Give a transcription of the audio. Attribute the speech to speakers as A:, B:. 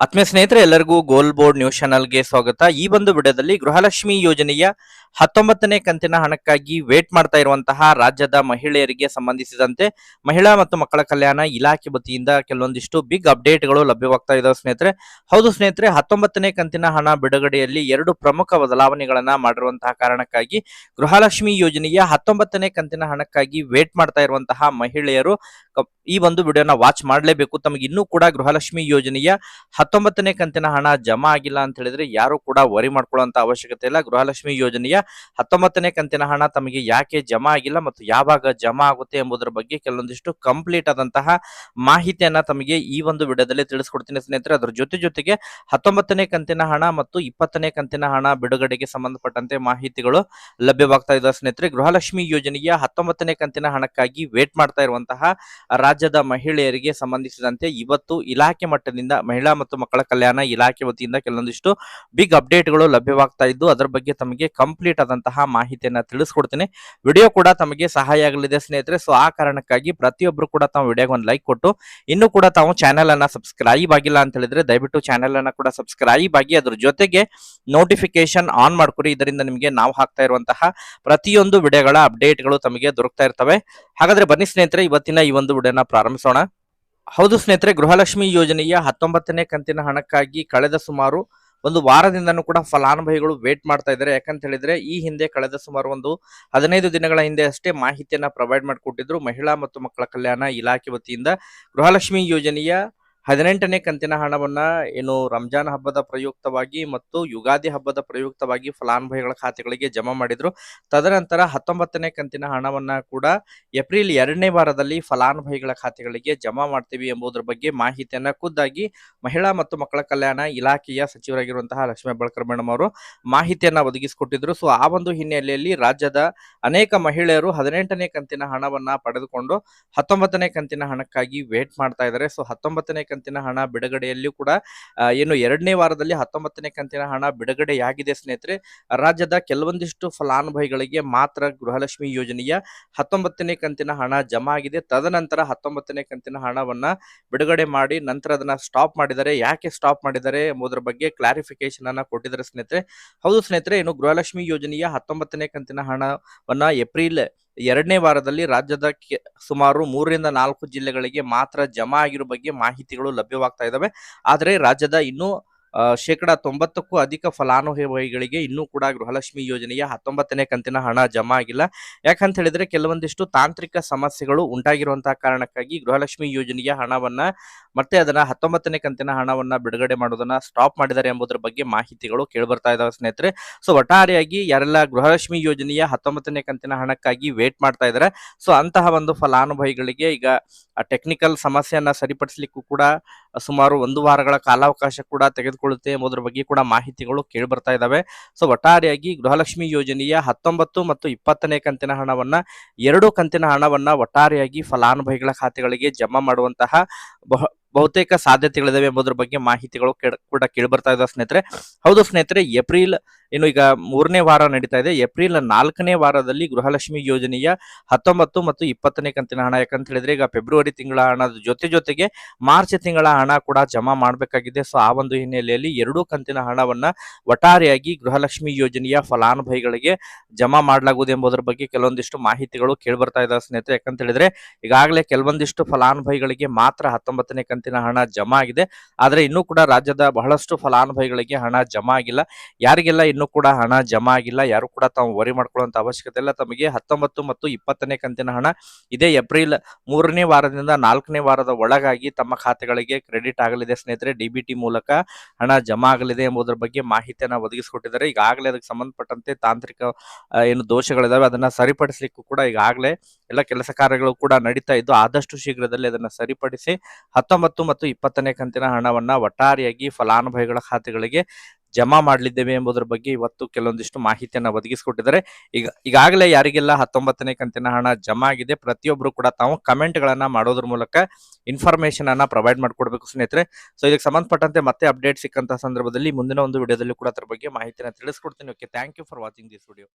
A: ಆತ್ಮೀಯ ಸ್ನೇಹಿತರೆ, ಎಲ್ಲರಿಗೂ ಗೋಲ್ ಬೋರ್ಡ್ ನ್ಯೂಸ್ ಚಾನಲ್ಗೆ ಸ್ವಾಗತ. ಈ ಒಂದು ವಿಡಿಯೋದಲ್ಲಿ ಗೃಹಲಕ್ಷ್ಮಿ ಯೋಜನೆಯ ಹತ್ತೊಂಬತ್ತನೇ ಕಂತಿನ ಹಣಕ್ಕಾಗಿ ವೇಟ್ ಮಾಡ್ತಾ ಇರುವಂತಹ ರಾಜ್ಯದ ಮಹಿಳೆಯರಿಗೆ ಸಂಬಂಧಿಸಿದಂತೆ ಮಹಿಳಾ ಮತ್ತು ಮಕ್ಕಳ ಕಲ್ಯಾಣ ಇಲಾಖೆ ವತಿಯಿಂದ ಕೆಲವೊಂದಿಷ್ಟು ಬಿಗ್ ಅಪ್ಡೇಟ್ಗಳು ಲಭ್ಯವಾಗ್ತಾ ಇದಾವೆ ಸ್ನೇಹಿತರೆ. ಹೌದು ಸ್ನೇಹಿತರೆ, ಹತ್ತೊಂಬತ್ತನೇ ಕಂತಿನ ಹಣ ಬಿಡುಗಡೆಯಲ್ಲಿ ಎರಡು ಪ್ರಮುಖ ಬದಲಾವಣೆಗಳನ್ನ ಮಾಡಿರುವಂತಹ ಕಾರಣಕ್ಕಾಗಿ ಗೃಹಲಕ್ಷ್ಮಿ ಯೋಜನೆಯ ಹತ್ತೊಂಬತ್ತನೇ ಕಂತಿನ ಹಣಕ್ಕಾಗಿ ವೇಟ್ ಮಾಡ್ತಾ ಇರುವಂತಹ ಮಹಿಳೆಯರು ಈ ಒಂದು ವಿಡಿಯೋನ ವಾಚ್ ಮಾಡಲೇಬೇಕು. ತಮಗೆ ಇನ್ನೂ ಕೂಡ ಗೃಹಲಕ್ಷ್ಮಿ ಯೋಜನೆಯ ಹತ್ತೊಂಬತ್ತನೇ ಕಂತಿನ ಹಣ ಜಮಾ ಆಗಿಲ್ಲ ಅಂತ ಹೇಳಿದ್ರೆ ಯಾರು ಕೂಡ ವರಿ ಮಾಡ್ಕೊಳ್ಳುವಂತ ಅವಶ್ಯಕತೆ ಇಲ್ಲ. ಗೃಹಲಕ್ಷ್ಮಿ ಯೋಜನೆಯ ಹತ್ತೊಂಬತ್ತನೇ ಕಂತಿನ ಹಣ ತಮಗೆ ಯಾಕೆ ಜಮಾ ಆಗಿಲ್ಲ ಮತ್ತು ಯಾವಾಗ ಜಮಾ ಆಗುತ್ತೆ ಎಂಬುದರ ಬಗ್ಗೆ ಕೆಲವೊಂದಿಷ್ಟು ಕಂಪ್ಲೀಟ್ ಆದಂತಹ ಮಾಹಿತಿಯನ್ನ ತಮಗೆ ಈ ಒಂದು ವಿಡಿಯೋದಲ್ಲಿ ತಿಳಿಸ್ಕೊಡ್ತೀನಿ ಸ್ನೇಹಿತರೆ. ಅದರ ಜೊತೆ ಜೊತೆಗೆ ಹತ್ತೊಂಬತ್ತನೇ ಕಂತಿನ ಹಣ ಮತ್ತು ಇಪ್ಪತ್ತನೇ ಕಂತಿನ ಹಣ ಬಿಡುಗಡೆಗೆ ಸಂಬಂಧಪಟ್ಟಂತೆ ಮಾಹಿತಿಗಳು ಲಭ್ಯವಾಗ್ತಾ ಇದ್ದಾವೆ ಸ್ನೇಹಿತರೆ. ಗೃಹಲಕ್ಷ್ಮಿ ಯೋಜನೆಯ ಹತ್ತೊಂಬತ್ತನೇ ಕಂತಿನ ಹಣಕ್ಕಾಗಿ ವೇಟ್ ಮಾಡ್ತಾ ಇರುವಂತಹ ರಾಜ್ಯದ ಮಹಿಳೆಯರಿಗೆ ಸಂಬಂಧಿಸಿದಂತೆ ಇವತ್ತು ಇಲಾಖೆ ಮಟ್ಟದಿಂದ ಮಹಿಳಾ ಮತ್ತು ಮಕ್ಕಳ ಕಲ್ಯಾಣ ಇಲಾಖೆ ವತಿಯಿಂದ ಕೆಲವೊಂದಿಷ್ಟು ಬಿಗ್ ಅಪ್ಡೇಟ್ಗಳು ಲಭ್ಯವಾಗ್ತಾ ಇದ್ದು, ಅದರ ಬಗ್ಗೆ ತಮಗೆ ಕಂಪ್ಲೀಟ್ ಆದಂತಹ ಮಾಹಿತಿಯನ್ನ ತಿಳಿಸ್ಕೊಡ್ತೀನಿ. ವಿಡಿಯೋ ಕೂಡ ತಮಗೆ ಸಹಾಯ ಆಗಲಿದೆ ಸ್ನೇಹಿತರೆ. ಸೊ, ಆ ಕಾರಣಕ್ಕಾಗಿ ಪ್ರತಿಯೊಬ್ಬರು ಕೂಡ ತಾವು ವಿಡಿಯೋಗೆ ಒಂದು ಲೈಕ್ ಕೊಟ್ಟು, ಇನ್ನು ಕೂಡ ತಾವು ಚಾನೆಲ್ ಅನ್ನ ಸಬ್ಸ್ಕ್ರೈಬ್ ಆಗಿಲ್ಲ ಅಂತ ಹೇಳಿದ್ರೆ ದಯವಿಟ್ಟು ಚಾನೆಲ್ ಅನ್ನ ಕೂಡ ಸಬ್ಸ್ಕ್ರೈಬ್ ಆಗಿ ಅದ್ರ ಜೊತೆಗೆ ನೋಟಿಫಿಕೇಶನ್ ಆನ್ ಮಾಡ್ಕೊರಿ ಇದರಿಂದ ನಿಮಗೆ ನಾವು ಹಾಕ್ತಾ ಇರುವಂತಹ ಪ್ರತಿಯೊಂದು ವಿಡಿಯೋಗಳ ಅಪ್ಡೇಟ್ಗಳು ತಮಗೆ ದೊರಕ್ತಾ ಇರ್ತವೆ. ಹಾಗಾದ್ರೆ ಬನ್ನಿ ಸ್ನೇಹಿತರೆ, ಇವತ್ತಿನ ಈ ಒಂದು ವಿಡಿಯೋನ ಪ್ರಾರಂಭಿಸೋಣ. ಹೌದು ಸ್ನೇಹಿತರೆ, ಗೃಹಲಕ್ಷ್ಮಿ ಯೋಜನೆಯ ಹತ್ತೊಂಬತ್ತನೇ ಕಂತಿನ ಹಣಕ್ಕಾಗಿ ಕಳೆದ ಸುಮಾರು ಒಂದು ವಾರದಿಂದನೂ ಕೂಡ ಫಲಾನುಭವಿಗಳು ವೇಟ್ ಮಾಡ್ತಾ ಇದ್ದಾರೆ. ಯಾಕಂತ ಹೇಳಿದ್ರೆ, ಈ ಹಿಂದೆ ಕಳೆದ ಸುಮಾರು ಒಂದು ಹದಿನೈದು ದಿನಗಳ ಹಿಂದೆ ಅಷ್ಟೇ ಮಾಹಿತಿಯನ್ನ ಪ್ರೊವೈಡ್ ಮಾಡಿಕೊಟ್ಟಿದ್ರು ಮಹಿಳಾ ಮತ್ತು ಮಕ್ಕಳ ಕಲ್ಯಾಣ ಇಲಾಖೆ ವತಿಯಿಂದ ಗೃಹಲಕ್ಷ್ಮಿ ಯೋಜನೆಯ ಹದಿನೆಂಟನೇ ಕಂತಿನ ಹಣವನ್ನ ಏನು ರಂಜಾನ್ ಹಬ್ಬದ ಪ್ರಯುಕ್ತವಾಗಿ ಮತ್ತು ಯುಗಾದಿ ಹಬ್ಬದ ಪ್ರಯುಕ್ತವಾಗಿ ಫಲಾನುಭವಿಗಳ ಖಾತೆಗಳಿಗೆ ಜಮಾ ಮಾಡಿದ್ರು. ತದನಂತರ ಹತ್ತೊಂಬತ್ತನೇ ಕಂತಿನ ಹಣವನ್ನ ಕೂಡ ಏಪ್ರಿಲ್ ಎರಡನೇ ವಾರದಲ್ಲಿ ಫಲಾನುಭವಿಗಳ ಖಾತೆಗಳಿಗೆ ಜಮಾ ಮಾಡ್ತೀವಿ ಎಂಬುದರ ಬಗ್ಗೆ ಮಾಹಿತಿಯನ್ನ ಖುದ್ದಾಗಿ ಮಹಿಳಾ ಮತ್ತು ಮಕ್ಕಳ ಕಲ್ಯಾಣ ಇಲಾಖೆಯ ಸಚಿವರಾಗಿರುವಂತಹ ಲಕ್ಷ್ಮೀ ಬಳಕರ್ ಮೇಡಮ್ ಅವರು ಮಾಹಿತಿಯನ್ನ ಒದಗಿಸಿಕೊಟ್ಟಿದ್ರು. ಸೊ, ಆ ಒಂದು ಹಿನ್ನೆಲೆಯಲ್ಲಿ ರಾಜ್ಯದ ಅನೇಕ ಮಹಿಳೆಯರು ಹದಿನೆಂಟನೇ ಕಂತಿನ ಹಣವನ್ನ ಪಡೆದುಕೊಂಡು ಹತ್ತೊಂಬತ್ತನೇ ಕಂತಿನ ಹಣಕ್ಕಾಗಿ ವೇಟ್ ಮಾಡ್ತಾ ಇದ್ದಾರೆ. ಸೊ, ಹತ್ತೊಂಬತ್ತನೇ ಕಂತಿನ ಹಣ ಬಿಡುಗಡೆಯಲ್ಲಿಯೂ ಕೂಡ ಏನು ಎರಡನೇ ವಾರದಲ್ಲಿ ಹತ್ತೊಂಬತ್ತನೇ ಕಂತಿನ ಹಣ ಬಿಡುಗಡೆಯಾಗಿದೆ ಸ್ನೇಹಿತರೆ. ರಾಜ್ಯದ ಕೆಲವೊಂದಿಷ್ಟು ಫಲಾನುಭವಿಗಳಿಗೆ ಮಾತ್ರ ಗೃಹಲಕ್ಷ್ಮಿ ಯೋಜನೆಯ ಹತ್ತೊಂಬತ್ತನೇ ಕಂತಿನ ಹಣ ಜಮಾ ಆಗಿದೆ. ತದನಂತರ ಹತ್ತೊಂಬತ್ತನೇ ಕಂತಿನ ಹಣವನ್ನ ಬಿಡುಗಡೆ ಮಾಡಿ ನಂತರ ಅದನ್ನ ಸ್ಟಾಪ್ ಮಾಡಿದ್ದಾರೆ ಯಾಕೆ ಸ್ಟಾಪ್ ಮಾಡಿದ್ದಾರೆ ಎಂಬುದರ ಬಗ್ಗೆ ಕ್ಲಾರಿಫಿಕೇಶನ್ ಅನ್ನ ಕೊಟ್ಟಿದ್ದಾರೆ ಸ್ನೇಹಿತರೆ. ಹೌದು ಸ್ನೇಹಿತರೆ, ಇನ್ನು ಗೃಹಲಕ್ಷ್ಮಿ ಯೋಜನೆಯ ಹತ್ತೊಂಬತ್ತನೇ ಕಂತಿನ ಹಣವನ್ನ ಏಪ್ರಿಲ್ ಎರಡನೇ ವಾರದಲ್ಲಿ ರಾಜ್ಯದ ಸುಮಾರು ಮೂರರಿಂದ ನಾಲ್ಕು ಜಿಲ್ಲೆಗಳಿಗೆ ಮಾತ್ರ ಜಮಾ ಆಗಿರೋ ಬಗ್ಗೆ ಮಾಹಿತಿಗಳು ಲಭ್ಯವಾಗ್ತಾ ಇದಾವೆ. ಆದರೆ ರಾಜ್ಯದ ಇನ್ನೂ ಶೇಕಡ ತೊಂಬತ್ತಕ್ಕೂ ಅಧಿಕ ಫಲಾನುಭವಿಗಳಿಗೆ ಇನ್ನೂ ಕೂಡ ಗೃಹಲಕ್ಷ್ಮಿ ಯೋಜನೆಯ ಹತ್ತೊಂಬತ್ತನೇ ಕಂತಿನ ಹಣ ಜಮಾ ಆಗಿಲ್ಲ. ಯಾಕಂತ ಹೇಳಿದ್ರೆ ಕೆಲವೊಂದಿಷ್ಟು ತಾಂತ್ರಿಕ ಸಮಸ್ಯೆಗಳು ಉಂಟಾಗಿರುವಂತಹ ಕಾರಣಕ್ಕಾಗಿ ಗೃಹಲಕ್ಷ್ಮಿ ಯೋಜನೆಯ ಹಣವನ್ನ ಮತ್ತೆ ಅದನ್ನ ಹತ್ತೊಂಬತ್ತನೇ ಕಂತಿನ ಹಣವನ್ನ ಬಿಡುಗಡೆ ಮಾಡೋದನ್ನ ಸ್ಟಾಪ್ ಮಾಡಿದ್ದಾರೆ ಎಂಬುದರ ಬಗ್ಗೆ ಮಾಹಿತಿಗಳು ಕೇಳಿಬರ್ತಾ ಇದಾವೆ ಸ್ನೇಹಿತರೆ. ಸೊ, ಒಟ್ಟಾರೆಯಾಗಿ ಯಾರೆಲ್ಲ ಗೃಹಲಕ್ಷ್ಮಿ ಯೋಜನೆಯ ಹತ್ತೊಂಬತ್ತನೇ ಕಂತಿನ ಹಣಕ್ಕಾಗಿ ವೇಟ್ ಮಾಡ್ತಾ ಇದ್ದಾರೆ ಸೊ, ಅಂತಹ ಒಂದು ಫಲಾನುಭವಿಗಳಿಗೆ ಈಗ ಟೆಕ್ನಿಕಲ್ ಸಮಸ್ಯೆಯನ್ನ ಸರಿಪಡಿಸಲಿಕ್ಕೂ ಕೂಡ ಸುಮಾರು ಒಂದು ವಾರಗಳ ಕಾಲಾವಕಾಶ ಕೂಡ ತೆಗೆದುಕೊಳ್ಳುತ್ತೆ ಎಂಬುದರ ಬಗ್ಗೆ ಕೂಡ ಮಾಹಿತಿಗಳು ಕೇಳಿ ಬರ್ತಾ ಇದಾವೆ. ಸೊ ಒಟ್ಟಾರೆಯಾಗಿ ಗೃಹಲಕ್ಷ್ಮಿ ಯೋಜನೆಯ ಹತ್ತೊಂಬತ್ತು ಮತ್ತು ಇಪ್ಪತ್ತನೇ ಕಂತಿನ ಹಣವನ್ನ, ಎರಡು ಕಂತಿನ ಹಣವನ್ನ ಒಟ್ಟಾರೆಯಾಗಿ ಫಲಾನುಭವಿಗಳ ಖಾತೆಗಳಿಗೆ ಜಮಾ ಮಾಡುವಂತಹ ಬಹುತೇಕ ಸಾಧ್ಯತೆಗಳಿದಾವೆ ಎಂಬುದರ ಬಗ್ಗೆ ಮಾಹಿತಿಗಳು ಕೂಡ ಕೂಡ ಕೇಳಿಬರ್ತಾ ಇದ್ದಾವೆ ಸ್ನೇಹಿತರೆ. ಹೌದು ಸ್ನೇಹಿತರೆ, ಏಪ್ರಿಲ್, ಇನ್ನು ಈಗ ಮೂರನೇ ವಾರ ನಡೀತಾ ಇದೆ. ಏಪ್ರಿಲ್ ನಾಲ್ಕನೇ ವಾರದಲ್ಲಿ ಗೃಹಲಕ್ಷ್ಮಿ ಯೋಜನೆಯ ಹತ್ತೊಂಬತ್ತು ಮತ್ತು ಇಪ್ಪತ್ತನೇ ಕಂತಿನ ಹಣ. ಯಾಕಂತ ಹೇಳಿದ್ರೆ ಈಗ ಫೆಬ್ರವರಿ ತಿಂಗಳ ಹಣದ ಜೊತೆ ಜೊತೆಗೆ ಮಾರ್ಚ್ ತಿಂಗಳ ಹಣ ಕೂಡ ಜಮಾ ಮಾಡಬೇಕಾಗಿದೆ. ಸೊ ಆ ಒಂದು ಹಿನ್ನೆಲೆಯಲ್ಲಿ ಎರಡೂ ಕಂತಿನ ಹಣವನ್ನ ಒಟ್ಟಾರೆಯಾಗಿ ಗೃಹಲಕ್ಷ್ಮಿ ಯೋಜನೆಯ ಫಲಾನುಭವಿಗಳಿಗೆ ಜಮಾ ಮಾಡಲಾಗುವುದು ಎಂಬುದರ ಬಗ್ಗೆ ಕೆಲವೊಂದಿಷ್ಟು ಮಾಹಿತಿಗಳು ಕೇಳಿಬರ್ತಾ ಇದ್ದಾವೆ ಸ್ನೇಹಿತರೆ. ಯಾಕಂತ ಹೇಳಿದ್ರೆ ಈಗಾಗಲೇ ಕೆಲವೊಂದಿಷ್ಟು ಫಲಾನುಭವಿಗಳಿಗೆ ಮಾತ್ರ ಹತ್ತೊಂಬತ್ತನೇ ಕಂತಿನ ಹಣ ಜಮಾ ಆಗಿದೆ ಆದರೆ ಇನ್ನೂ ಕೂಡ ರಾಜ್ಯದ ಬಹಳಷ್ಟು ಫಲಾನುಭವಿಗಳಿಗೆ ಹಣ ಜಮಾ ಆಗಿಲ್ಲ ಯಾರಿಗೆಲ್ಲ ಇನ್ನೂ ಕೂಡ ಹಣ ಜಮಾ ಆಗಿಲ್ಲ ಯಾರು ಕೂಡ ತಾವು ವರಿ ಮಾಡ್ಕೊಳ್ಳುವಂತ ಅವಶ್ಯಕತೆ ಇಲ್ಲ. ತಮಗೆ ಹತ್ತೊಂಬತ್ತು ಮತ್ತು ಇಪ್ಪತ್ತನೇ ಕಂತಿನ ಹಣ ಇದೇ ಏಪ್ರಿಲ್ ಮೂರನೇ ವಾರದಿಂದ ನಾಲ್ಕನೇ ವಾರದ ಒಳಗಾಗಿ ತಮ್ಮ ಖಾತೆಗಳಿಗೆ ಕ್ರೆಡಿಟ್ ಆಗಲಿದೆ. ಸ್ನೇಹಿತರೆ ಡಿಬಿಟಿ ಮೂಲಕ ಹಣ ಜಮಾ ಆಗಲಿದೆ ಎಂಬುದರ ಬಗ್ಗೆ ಮಾಹಿತಿಯನ್ನು ಒದಗಿಸಿಕೊಟ್ಟಿದ್ದಾರೆ. ಈಗಾಗಲೇ ಅದಕ್ಕೆ ಸಂಬಂಧಪಟ್ಟಂತೆ ತಾಂತ್ರಿಕ ಏನು ದೋಷಗಳಿದಾವೆ. ಅದನ್ನ ಸರಿಪಡಿಸಲಿಕ್ಕೂ ಕೂಡ ಈಗಾಗಲೇ ಎಲ್ಲ ಕೆಲಸ ಕಾರ್ಯಗಳು ಕೂಡ ನಡೀತಾ ಇದ್ದು ಆದಷ್ಟು ಶೀಘ್ರದಲ್ಲಿ ಅದನ್ನ ಸರಿಪಡಿಸಿ ಹತ್ತೊಂಬತ್ತು ಮತ್ತು ಇಪ್ಪತ್ತನೇ ಕಂತಿನ ಹಣವನ್ನ ಒಟ್ಟಾರೆಯಾಗಿ ಫಲಾನುಭವಿಗಳ ಖಾತೆಗಳಿಗೆ ಜಮಾ ಮಾಡಲಿದ್ದೇವೆ ಎಂಬುದರ ಬಗ್ಗೆ ಇವತ್ತು ಕೆಲವೊಂದಿಷ್ಟು ಮಾಹಿತಿಯನ್ನ ಒದಗಿಸಿಕೊಟ್ಟಿದ್ದಾರೆ. ಈಗ, ಈಗಾಗಲೇ ಯಾರಿಗೆಲ್ಲ ಹತ್ತೊಂಬತ್ತನೇ ಕಂತಿನ ಹಣ ಜಮಾ ಆಗಿದೆ ಪ್ರತಿಯೊಬ್ಬರು ಕೂಡ ತಾವು ಕಮೆಂಟ್ ಗಳನ್ನ ಮಾಡೋದ್ರ ಮೂಲಕ ಇನ್ಫಾರ್ಮೇಶನ್ ಅನ್ನ ಪ್ರೊವೈಡ್ ಮಾಡಿಕೊಡ್ಬೇಕು ಸ್ನೇಹಿತರೆ. ಸೊ ಇದಕ್ಕೆ ಸಂಬಂಧಪಟ್ಟಂತೆ ಮತ್ತೆ ಅಪ್ಡೇಟ್ ಸಿಕ್ಕಂತಹ ಸಂದರ್ಭದಲ್ಲಿ ಮುಂದಿನ ಒಂದು ವಿಡಿಯೋದಲ್ಲಿ ಕೂಡ ಅದರ ಬಗ್ಗೆ ಮಾಹಿತಿಯನ್ನು ತಿಳಿಸ್ಕೊಡ್ತೀನಿ. Okay thank you for watching this video